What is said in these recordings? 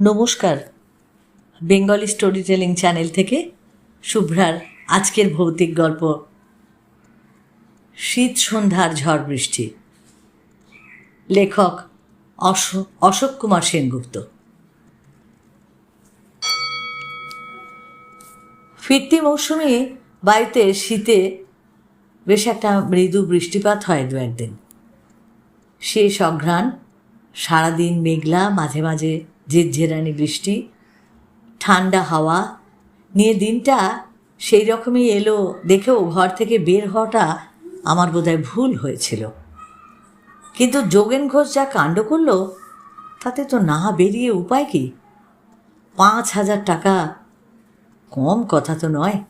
নমস্কার, Bengali story telling channel থেকে শুভ্রার আজকের ভৌতিক গল্প। শীত সন্ধ্যার ঝড় বৃষ্টি। লেখক অশোক অশোক কুমার সেনগুপ্ত। ফিরতি মৌসুমে বাড়িতে শীতে বেশ একটা মৃদু বৃষ্টিপাত হয় দু একদিন। শেষ অঘ্রাণ, সারাদিন মেঘলা, মাঝে মাঝে ঝিরঝিরানি বৃষ্টি, ঠান্ডা হাওয়া, নিয়ে দিনটা সেই রকমই এলো দেখেও ঘর থেকে বের হওয়াটা আমার বোধহয় ভুল হয়েছিল। কিন্তু যোগেন ঘোষ যা কাণ্ড করল, তাতে তো না বেরিয়ে উপায় কি? পাঁচ হাজার টাকা কম কথা তো নয়।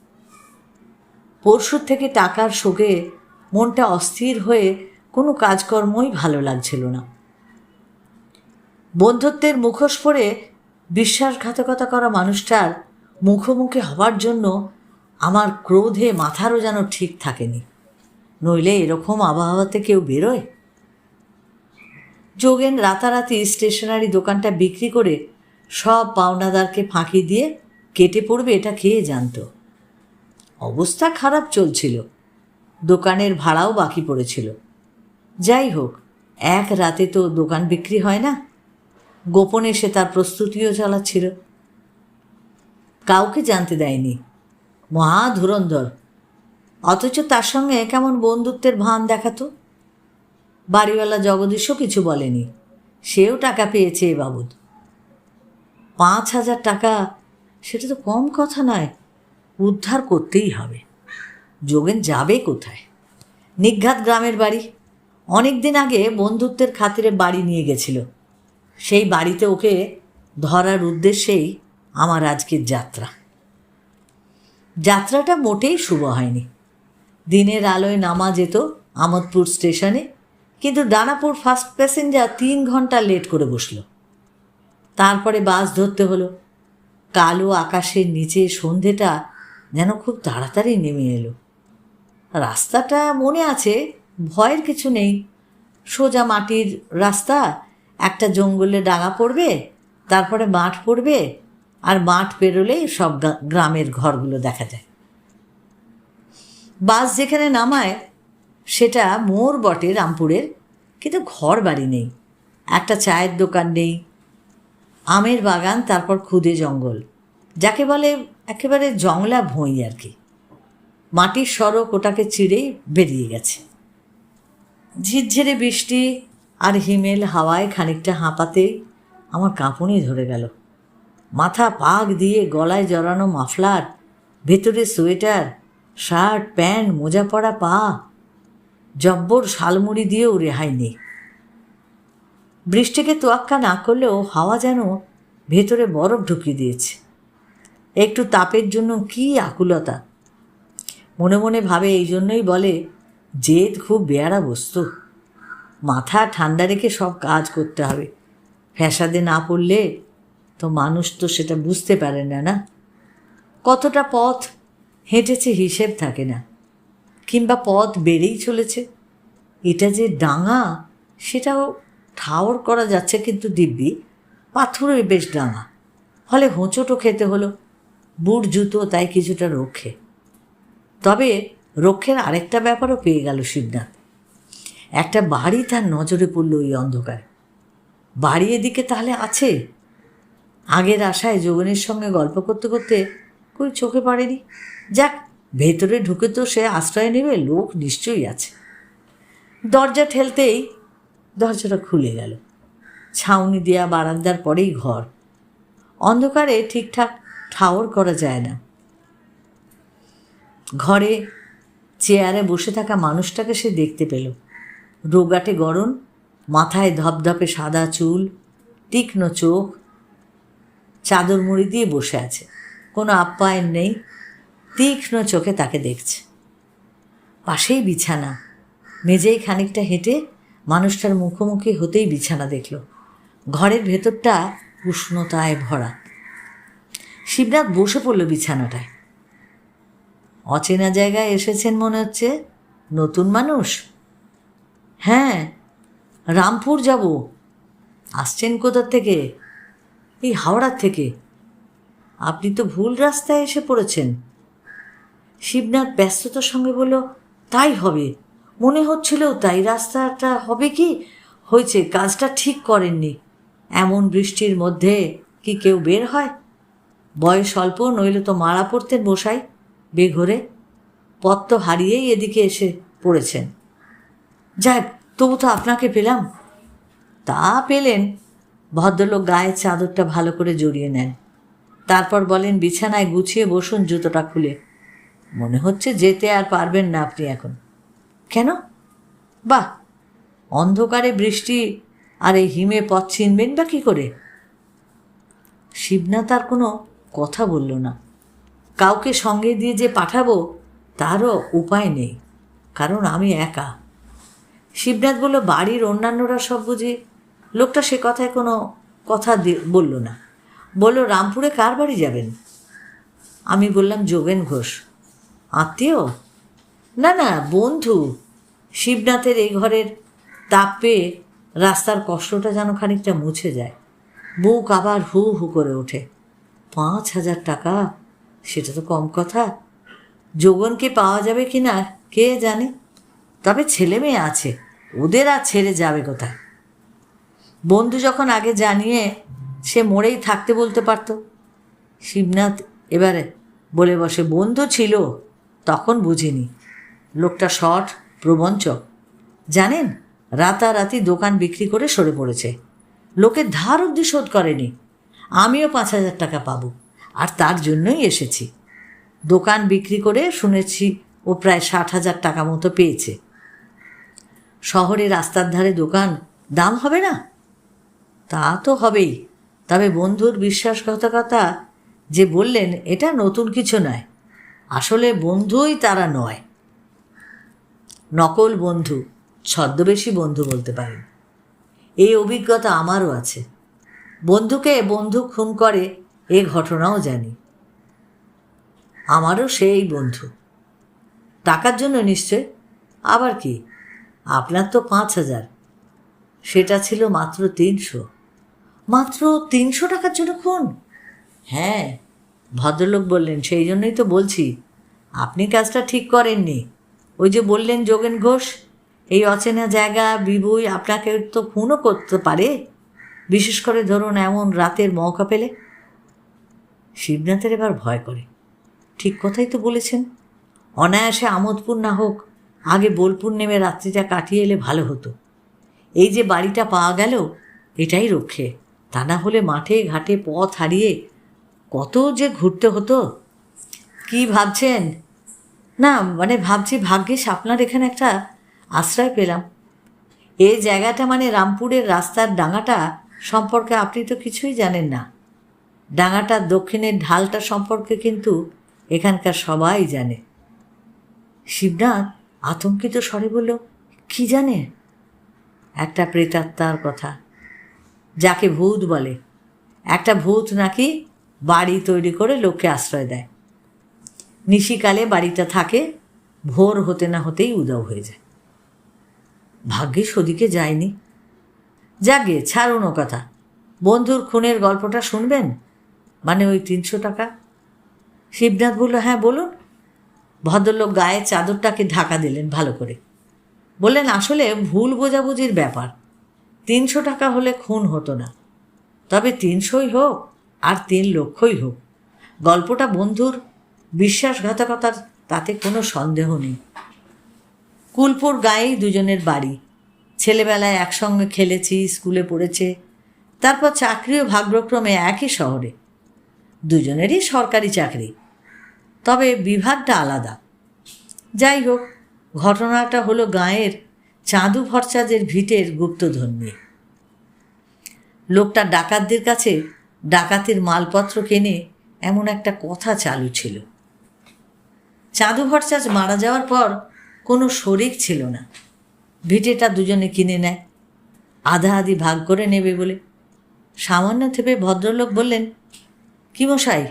পরশুর থেকে টাকার শোকে মনটা অস্থির হয়ে কোনো কাজকর্মই ভালো লাগছিল না। বন্ধুত্বের মুখোশ পরে বিশ্বাসঘাতকতা করা মানুষটার মুখোমুখি হবার জন্য আমার ক্রোধে মাথারও যেন ঠিক থাকেনি। নইলে এরকম আবহাওয়াতে কেউ বেরোয়? যোগেন রাতারাতি স্টেশনারি দোকানটা বিক্রি করে সব পাওনাদারকে ফাঁকি দিয়ে কেটে পড়বে এটা খেয়ে জানতো। অবস্থা খারাপ চলছিল। দোকানের ভাড়াও বাকি পড়েছিল। যাই হোক, এক রাতে তো দোকান বিক্রি হয় না। গোপনে সে তার প্রস্তুতিও চালাচ্ছিল। কাউকে জানতে দেয়নি। মহা ধুরন্ধর। অথচ তার সঙ্গে কেমন বন্ধুত্বের ভান দেখাতো? বাড়িওয়ালা জগদীশও কিছু বলেনি। সেও টাকা পেয়েছে এ পাঁচ হাজার টাকা, সেটা তো কম কথা নয়। উদ্ধার করতেই হবে। যোগেন যাবে কোথায়? নিঘাত গ্রামের বাড়ি। অনেক দিন আগে বন্ধুত্বের খাতিরে বাড়ি নিয়ে গেছিল। সেই বাড়িতে ওকে ধরার উদ্দেশ্যেই আমার আজকের যাত্রা। যাত্রাটা মোটেই শুভ হয়নি। দিনের আলোয় নামা যেত আমোদপুর স্টেশনে, কিন্তু দানাপুর ফার্স্ট প্যাসেঞ্জার তিন ঘণ্টা লেট করে বসল। তারপরে বাস ধরতে হলো। কালো আকাশের নিচে সন্ধেটা যেন খুব তাড়াতাড়ি নেমে এলো। রাস্তাটা মনে আছে, ভয়ের কিছু নেই। সোজা মাটির রাস্তা একটা জঙ্গলে ডাঙা পড়বে, তারপরে মাঠ পড়বে, আর মাঠ পেরোলেই সব গ্রামের ঘরগুলো দেখা যায়। বাস যেখানে নামায়, সেটা মোর বটে রামপুরের, কিন্তু ঘর বাড়ি নেই, একটা চায়ের দোকান নেই, আমের বাগান, তারপর খুদে জঙ্গল, যাকে বলে একেবারে জংলা ভুঁই আর কি। মাটির সড়ক ওটাকে চিড়েই বেরিয়ে গেছে। ঝিরঝিরে বৃষ্টি আর হিমেল হাওয়ায় খানিকটা হাঁপাতে আমার কাঁপুনি ধরে গেল। মাথা পাক দিয়ে গলায় জড়ানো মাফলার, ভেতরে সোয়েটার, শার্ট, প্যান্ট, মোজা পরা পা, জব্বর শালমুড়ি দিয়েও রেহাই নেই। বৃষ্টিকে তোয়াক্কা না করলেও হাওয়া যেন ভেতরে বরফ ঢুকিয়ে দিয়েছে। একটু তাপের জন্য কী আকুলতা? মনে মনে ভাবে, এই জন্যই বলে, জেদ খুব বেয়ারা বস্তু। মাথা ঠান্ডা রেখে সব কাজ করতে হবে। ফ্যাসাদে না পড়লে তো মানুষ তো সেটা বুঝতে পারে না না? কতটা পথ হেঁটেছে হিসেব থাকে না। কিংবা পথ বেড়েই চলেছে। এটা যে ডাঙা, সেটাও ঠাওর করা যাচ্ছে কিন্তু দিব্যি, পাথরের বেশ ডাঙা। ফলে হোঁচটও খেতে হলো, বুট, জুতো, তাই কিছুটা রক্ষে। তবে রক্ষের আরেকটা ব্যাপারও পেয়ে গেল শিবনাথ। একটা বাড়ি তার নজরে পড়ল ওই অন্ধকার। বাড়ি এদিকে তাহলে আছে? আগের আশায় যোগনের সঙ্গে গল্প করতে করতে কই চোখে পড়েনি? যাক, ভেতরে ঢুকে তো সে আশ্রয় নেবে, লোক নিশ্চয়ই আছে। দরজা ঠেলতেই দরজাটা খুলে গেল। ছাউনি দেওয়া বারান্দার পরেই ঘর। অন্ধকারে ঠিকঠাক ঠাওর করা যায় না। ঘরে চেয়ারে বসে থাকা মানুষটাকে সে দেখতে পেল। রোগাটে গরম মাথায় ধপধপে সাদা চুল, তীক্ষ্ণ চোখ, চাদর মুড়ি দিয়ে বসে আছে। কোনো আপ্যায়ন নেই, তীক্ষ্ণ চোখে তাকে দেখছে। পাশেই বিছানা। মেঝেই খানিকটা হেঁটে মানুষটার মুখোমুখি হতেই বিছানা দেখল। ঘরের ভেতরটা উষ্ণতায় ভরা। শিবনাথ বসে পড়ল বিছানাটায়। অচেনা জায়গায় এসেছেন মনে হচ্ছে নতুন মানুষ। হ্যাঁ রামপুর যাব। আসছেন কোথার থেকে? এই হাওড়ার থেকে। আপনি তো ভুল রাস্তায় এসে পড়েছেন। শিবনাথ ব্যস্ততার সঙ্গে বলল, তাই হবে। মনে হচ্ছিল তাই রাস্তাটা হবে কি? হয়েছে, কাজটা ঠিক করেননি। এমন বৃষ্টির মধ্যে কি কেউ বের হয়? বয়স অল্প, নইলে তো মারা পড়তেন বসাই বেঘরে। পথ তো হারিয়েই এদিকে এসে পড়েছেন। যাক, তবু তো আপনাকে পেলাম। তা পেলেন। ভদ্রলোক গায়ের চাদরটা ভালো করে জড়িয়ে নেন। তারপর বলেন, বিছানায় গুছিয়ে বসুন জুতোটা খুলে। মনে হচ্ছে যেতে আর পারবেন না আপনি এখন। কেন? বাহ, অন্ধকারে বৃষ্টি আর এই হিমে পথ চিনবেন বা কী করে? শিবনাথ আর কোনো কথা বলল না। কাউকে সঙ্গে দিয়ে যে পাঠাবো, তারও উপায় নেই, কারণ আমি একা। শিবনাথ বলল বাড়ির অন্যান্যরা সব বুঝি লোকটা সে কথায় কোনো কথা বলল না। বলল, রামপুরে কার বাড়ি যাবেন? আমি বললাম, যোগেন ঘোষ। আত্মীয়? না না, বন্ধু। শিবনাথের এই ঘরের তাপ পেয়ে রাস্তার কষ্টটা যেন খানিকটা মুছে যায়। বুক আবার হু হু করে ওঠে। পাঁচ হাজার টাকা? সেটা তো কম কথা। যোগনকে পাওয়া যাবে কি না কে জানে? তবে ছেলে মেয়ে আছে। ওদের আর ছেড়ে যাবে কোথায়? বন্ধু যখন আগে জানিয়ে সে মরেই থাকতে বলতে পারত। শিবনাথ এবারে বলে বসে, বন্ধু ছিল, তখন বুঝিনি। লোকটা শট প্রবঞ্চক। জানেন, রাতারাতি দোকান বিক্রি করে সরে পড়েছে। লোকের ধার অব্দি শোধ করেনি। আমিও পাঁচ হাজার টাকা পাবো। আর তার জন্যই এসেছি। দোকান বিক্রি করে শুনেছি ও প্রায় ষাট হাজার টাকা মতো পেয়েছে। শহরে রাস্তার ধারে দোকান, দাম হবে না? তা তো হবেই। তবে বন্ধুর বিশ্বাসঘাতকতা যে বললেন, এটা নতুন কিছু নয়। আসলে বন্ধুই তারা নয়। নকল বন্ধু, ছদ্মবেশী বন্ধু বলতে পারেন। এই অভিজ্ঞতা আমারও আছে। বন্ধুকে বন্ধু খুন করে, এ ঘটনাও জানি। আমারও সেই বন্ধু। টাকার জন্য নিশ্চয়। আবার কি? আপনার তো পাঁচ হাজার। সেটা ছিল মাত্র তিনশো। মাত্র তিনশো টাকার জন্য খুন? হ্যাঁ ভদ্রলোক বললেন, সেই জন্যই তো বলছি, আপনি কাজটা ঠিক করেননি। ওই যে বললেন যোগেন ঘোষ, এই অচেনা জায়গা, বিবুই, আপনাকে তো খুনও করতে পারে। বিশেষ করে ধরুন এমন রাতের মৌকা পেলে। শিবনাথের এবার ভয় করে। ঠিক কথাই তো বলেছেন। অনায়াসে আমোদপুর না হোক আগে বোলপুর নেমে রাত্রিটা কাটিয়ে এলে ভালো হতো। এই যে বাড়িটা পাওয়া গেল, এটাই রক্ষে। তা না হলে মাঠে ঘাটে পথ হারিয়ে কত যে ঘুরতে হতো। কি ভাবছেন? না মানে ভাবছি ভাগ্যে আপনার এখানে একটা আশ্রয় পেলাম। এই জায়গাটা মানে রামপুরের রাস্তার ডাঙাটা সম্পর্কে আপনি তো কিছুই জানেন না। ডাঙাটার দক্ষিণের ঢালটা সম্পর্কে কিন্তু এখানকার সবাই জানে। শিবনাথ আতঙ্কিত স্বরে বলল, কি জানে? একটা প্রেতাত্মার কথা, যাকে ভূত বলে। একটা ভূত নাকি বাড়ি তৈরি করে লোককে আশ্রয় দেয়। নিশিকালে বাড়িটা থাকে, ভোর হতে না হতেই উদাও হয়ে যায়। ভাগ্যিস ওদিকে যায়নি। যাগে, ছাড়ুন ও কথা। বন্ধুর খুনের গল্পটা শুনবেন? মানে ওই তিনশো টাকা? শিবনাথ বলল হ্যাঁ বলুন। ভদ্রলোক গায়ে চাদরটাকে ঢাকা দিলেন ভালো করে। বললেন, আসলে ভুল বোঝাবুঝির ব্যাপার। তিনশো টাকা হলে খুন হতো না। তবে তিনশোই হোক আর তিন লক্ষই হোক। গল্পটা বন্ধুর বিশ্বাসঘাতকতার তাতে কোনো সন্দেহ নেই। কুলপুর গায়েই দুজনের বাড়ি। ছেলেবেলায় একসঙ্গে খেলেছি, স্কুলে পড়েছে, তারপর চাকরিও ভাগ্যক্রমে একই শহরে। দুজনেরই সরকারি চাকরি। তবে বিভাগটা আলাদা। যাই হোক ঘটনাটা হলো গাঁয়ের চাঁদু ভরচাঁদের ভিটের গুপ্তধন নিয়ে। লোকটা ডাকাতদের কাছে ডাকাতের মালপত্র কেনে এমন একটা কথা চালু ছিল। চাঁদু ভরচাঁদ মারা যাওয়ার পর কোনো শরিক ছিল না। ভিটেটা দুজনে কিনে নেয়, আধা আধি ভাগ করে নেবে বলে। সামান্য থেপে ভদ্রলোক বললেন, কি মশাই,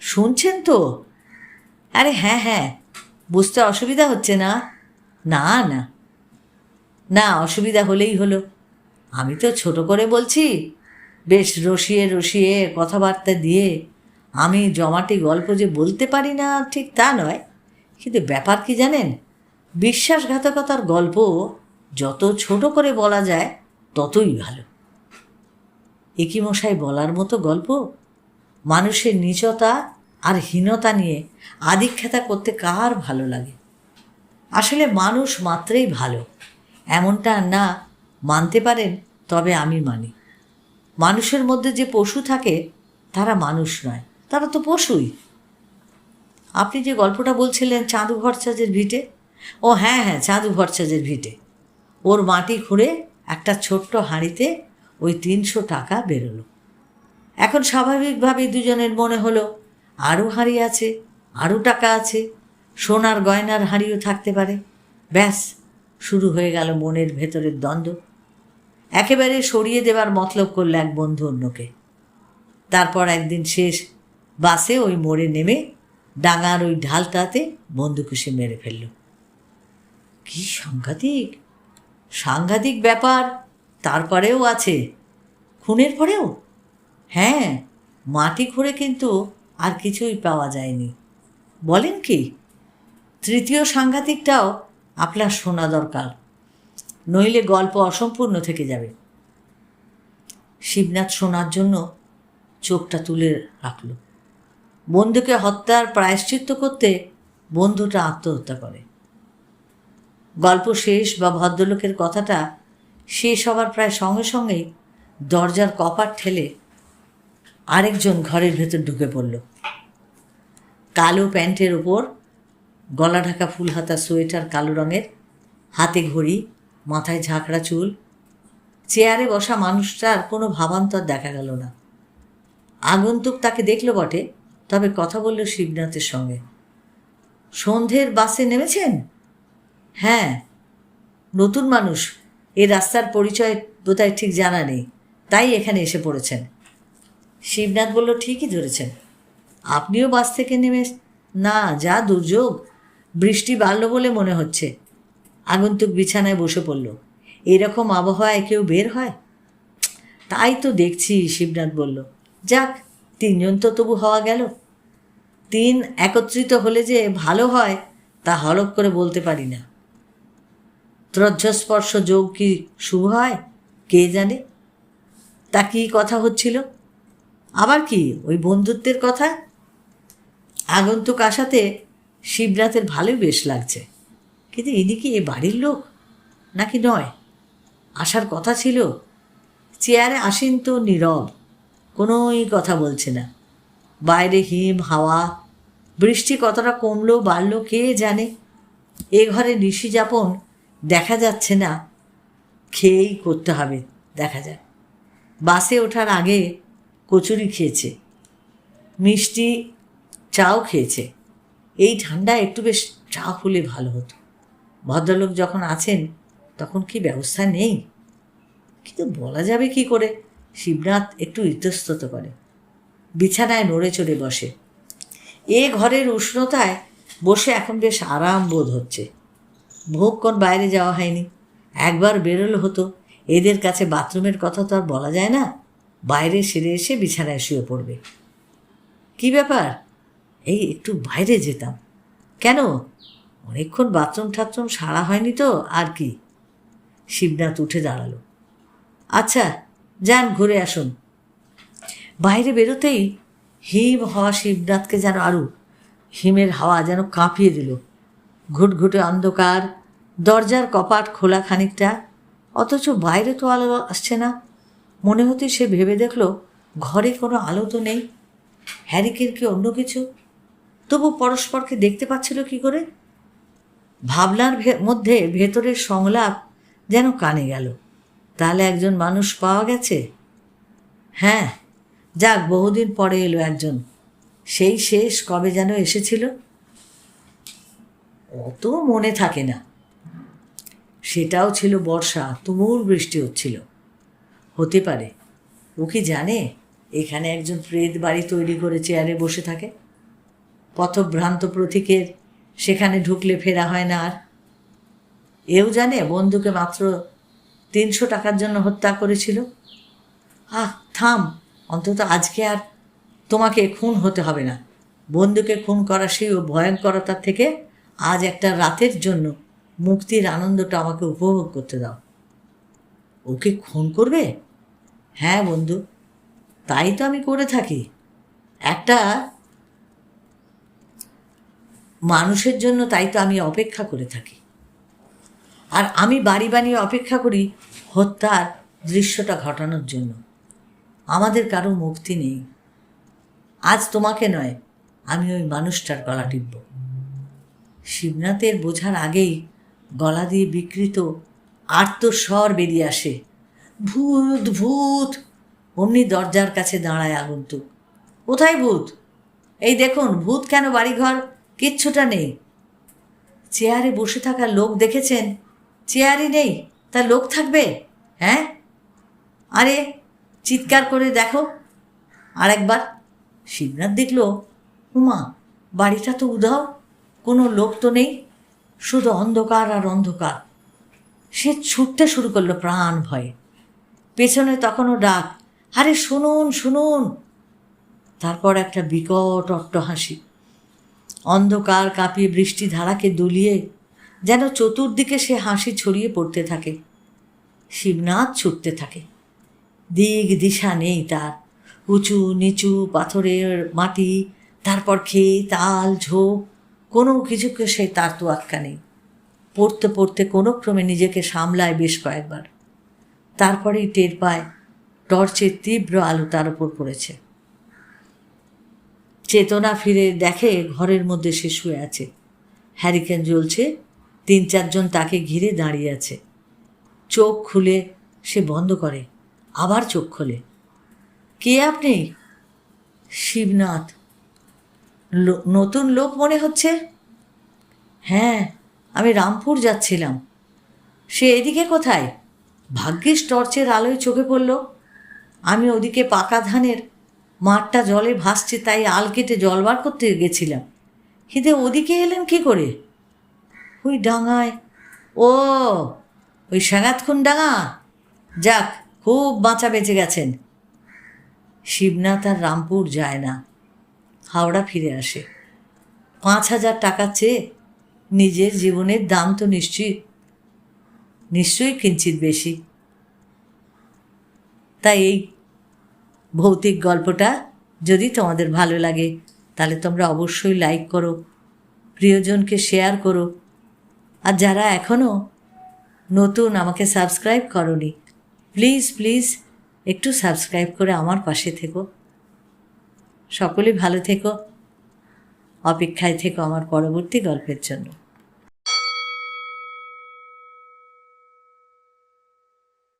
শুনছেন তো? আরে হ্যাঁ হ্যাঁ। বুঝতে অসুবিধা হচ্ছে না? না না। না, অসুবিধা হলেই হলো। আমি তো ছোট করে বলছি, বেশ রসিয়ে রসিয়ে কথাবার্তা দিয়ে আমি জমাটি গল্প যে বলতে পারি না ঠিক তা নয়, কিন্তু ব্যাপার কি জানেন? বিশ্বাসঘাতকতার গল্প যত ছোট করে বলা যায়, ততই ভালো। একই মশাই বলার মতো গল্প? মানুষের নিচতা আর হীনতা নিয়ে আদিখ্যাতা করতে কার ভালো লাগে? আসলে মানুষ মাত্রেই ভালো। এমনটা না মানতে পারেন, তবে আমি মানি। মানুষের মধ্যে যে পশু থাকে, তারা মানুষ নয়, তারা তো পশুই। আপনি যে গল্পটা বলছিলেন চাঁদু ভরচাজের ভিটে? ও হ্যাঁ হ্যাঁ চাঁদু ভরচাজের ভিটে। ওর মাটি খুঁড়ে একটা ছোট্ট হাঁড়িতে ওই তিনশো টাকা বেরোলো। এখন স্বাভাবিকভাবেই দুজনের মনে হলো আরও হাঁড়ি আছে আরও টাকা আছে, সোনার গয়নার হাঁড়িও থাকতে পারে। ব্যাস, শুরু হয়ে গেল মনের ভেতরের দ্বন্দ্ব। একেবারে সরিয়ে দেবার মতলব করল এক বন্ধু অন্যকে। তারপর একদিন শেষ, বাসে ওই মোড়ে নেমে ডাঙার ওই ঢালটাতে বন্দুকুশি মেরে ফেলল। কি সাংঘাতিক সাংঘাতিক ব্যাপার, তারপরেও আছে, খুনের পরেও? হ্যাঁ মাটি খুঁড়ে কিন্তু আর কিছুই পাওয়া যায়নি। বলেন কি? তৃতীয় সাংঘাতিকটাও আপনার শোনা দরকার। নইলে গল্প অসম্পূর্ণ থেকে যাবে। শিবনাথ শোনার জন্য চোখটা তুলে রাখল। বন্ধুকে হত্যার প্রায়শ্চিত্ত করতে বন্ধুটা আত্মহত্যা করে। গল্প শেষ বা ভদ্রলোকের কথাটা শেষ হবার প্রায় সঙ্গে সঙ্গেই দরজার কপাট ঠেলে আরেকজন ঘরের ভেতর ঢুকে পড়ল। কালো প্যান্টের ওপর গলা ঢাকা ফুল হাতা সোয়েটার কালো রঙের, হাতে ঘড়ি, মাথায় ঝাঁকড়া চুল। চেয়ারে বসা মানুষটার কোনো ভাবান্তর দেখা গেল না। আগন্তুক তাকে দেখল বটে, তবে কথা বলল শিবনাথের সঙ্গে। সন্ধ্যের বাসে নেমেছেন? হ্যাঁ নতুন মানুষ। এ রাস্তার পরিচয় বোধহয় ঠিক জানা নেই, তাই এখানে এসে পড়েছেন। শিবনাথ বলল, ঠিকই ধরেছেন। আপনিও বাস থেকে নেমে না, যা দুর্যোগ। বৃষ্টি বাড়ল বলে মনে হচ্ছে। আগন্তুক বিছানায় বসে পড়ল। এরকম আবহাওয়ায় কেউ বের হয়? তাই তো দেখছি, শিবনাথ বলল। যাক, তিনজন তো তবু হওয়া গেল। তিন একত্রিত হলে যে ভালো হয়, তা হলক করে বলতে পারি না। ত্রজ্জস্পর্শ যোগ কি শুভ হয়? কে জানে? তা কী কথা হচ্ছিল? আবার কি, ওই বন্ধুত্বের কথা? আগন্তুক আসাতে শিবনাথের ভালোই বেশ লাগছে। কিন্তু ইনি কি এ বাড়ির লোক? নাকি নয়? আসার কথা ছিল, চেয়ারে আসেন তো নীরব, কোনোই কথা বলছে না। বাইরে হিম, হাওয়া, বৃষ্টি কতটা কমলো, বাড়লো, কে জানে? এ ঘরে নিশি যাপন দেখা যাচ্ছে না, খেয়েই করতে হবে, দেখা যায় বাসে ওঠার আগে কচুরি খেয়েছে। মিষ্টি চাও খেয়েছে। এই ঠান্ডা একটু বেশ চা হলে ভালো হতো। ভদ্রলোক যখন আছেন, তখন কি ব্যবস্থা নেই? কিন্তু বলা যাবে কি করে? শিবনাথ একটু ইতস্তত করে। বিছানায় নড়ে চড়ে বসে। এ ঘরের উষ্ণতায় বসে এখন বেশ আরাম বোধ হচ্ছে। ভোগক্ষণ বাইরে যাওয়া হয়নি। একবার বেরোলে হতো। এদের কাছে বাথরুমের কথা তো আর বলা যায় না। বাইরে সেরে এসে বিছানায় শুয়ে পড়বে। কি ব্যাপার? এই, একটু বাইরে যেতাম। কেন? অনেকক্ষণ বাথরুম ঠাথরুম সারা হয়নি তো, আর কি? শিবনাথ উঠে দাঁড়াল। আচ্ছা যান, ঘুরে আসুন। বাইরে বেরোতেই হিম হওয়া শিবনাথকে যেন আরও হিমের হাওয়া যেন কাঁপিয়ে দিল। ঘুটঘুটে অন্ধকার, দরজার কপাট খোলা খানিকটা, অথচ বাইরে তো আলো আসছে না। মনে হতে সে ভেবে দেখল, ঘরে কোনো আলো তো নেই। হ্যারিকেন কি অন্য কিছু? তবু পরস্পরকে দেখতে পাচ্ছিল কি করে? ভাবনার মধ্যে ভেতরের সংলাপ যেন কানে গেল। তাহলে একজন মানুষ পাওয়া গেছে? হ্যাঁ যাক, বহুদিন পরে এলো একজন। সেই শেষ কবে যেন এসেছিল? অত মনে থাকে না। সেটাও ছিল বর্ষা, তুমুল বৃষ্টি হচ্ছিল। হতে পারে। ও কি জানে? এখানে একজন প্রেত বাড়ি তৈরি করে চেয়ারে বসে থাকে। পথভ্রান্ত প্রতীকের সেখানে ঢুকলে ফেরা হয় না আর। এও জানে বন্ধুকে মাত্র তিনশো টাকার জন্য হত্যা করেছিল। আহ, থাম, অন্তত আজকে আর তোমাকে খুন হতে হবে না। বন্ধুকে খুন করা সেই ভয়ঙ্করতার থেকে আজ একটা রাতের জন্য মুক্তির আনন্দটা আমাকে উপভোগ করতে দাও। ওকে খুন করবে? হ্যাঁ বন্ধু, তাই তো আমি করে থাকি। একটা মানুষের জন্য তাই তো আমি অপেক্ষা করে থাকি। আর আমি বাড়ি বানিয়ে অপেক্ষা করি হত্যার দৃশ্যটা ঘটানোর জন্য। আমাদের কারও মুক্তি নেই। আজ তোমাকে নয়, আমি ওই মানুষটার গলা টিপব। শিবনাথের বোঝার আগেই গলা দিয়ে বিকৃত আর্তস্বর বেরিয়ে আসে। ভূত ভূত! অমনি দরজার কাছে দাঁড়ায় আগন্তুক। কোথায় ভূত? এই দেখুন, ভূত কেন বাড়িঘর? কিচ্ছুটা নেই। চেয়ারে বসে থাকা লোক দেখেছেন? চেয়ারই নেই তা লোক থাকবে? হ্যাঁ? আরে, চিৎকার করে দেখো। আরেকবার। শিবনাথ দেখল, উমা, বাড়িটা তো উধাও, কোনো লোক তো নেই, শুধু অন্ধকার আর অন্ধকার। সে ছুটতে শুরু করল প্রাণ ভয়ে। পেছনে তখনও ডাক, আরে শুনুন শুনুন। তারপর একটা বিকট অট্টহাসি। অন্ধকার কাঁপিয়ে বৃষ্টি ধারাকে দুলিয়ে যেন চতুর্দিকে সে হাসি ছড়িয়ে পড়তে থাকে। শিবনাথ ছুটতে থাকে। দিক দিশা নেই তার। উঁচু নিচু পাথরের মাটি, তারপর খেয়ে তাল ঝোপ, কোনো কিছুকে সে তার তো আটকা নেই। পড়তে পড়তে কোনো ক্রমে নিজেকে সামলায় বেশ কয়েকবার। তারপরেই টের পায়, টর্চের তীব্র আলো তার উপর পড়েছে। চেতনা ফিরে দেখে ঘরের মধ্যে সে শুয়ে আছে। হ্যারিকেন জ্বলছে, তিন চারজন তাকে ঘিরে দাঁড়িয়ে আছে। চোখ খুলে সে বন্ধ করে, আবার চোখ খোলে। কে আপনি? শিবনাথ। নতুন লোক মনে হচ্ছে? হ্যাঁ আমি রামপুর যাচ্ছিলাম। সে এদিকে কোথায়? ভাগ্যিস টর্চের আলোয় চোখে পড়ল। আমি ওদিকে পাকা ধানের মাঠটা জলে ভাসছে, তাই আল কেটে জল বার করতে গেছিলাম। কিন্তু ওদিকে এলেন কি করে? ওই ডাঙায়। ও, ওই সাগাতক্ষণ ডাঙা? যাক, খুব বাঁচা বেঁচে গেছেন। শিবনাথ আর রামপুর যায় না। হাওড়া ফিরে আসে। পাঁচ হাজার টাকা চেয়ে নিজের জীবনের দাম তো নিশ্চয়ই নিশ্চয়ই কিঞ্চিত বেশি। তাই এই ভৌতিক গল্পটা যদি তোমাদের ভালো লাগে, তাহলে তোমরা অবশ্যই লাইক করো, প্রিয়জনকে শেয়ার করো। আর যারা এখনও নতুন আমাকে সাবস্ক্রাইব করনি প্লিজ প্লিজ একটু সাবস্ক্রাইব করে আমার পাশে থেকো। সকলে ভালো থেকো, অপেক্ষায় থেকো আমার পরবর্তী গল্পের জন্য।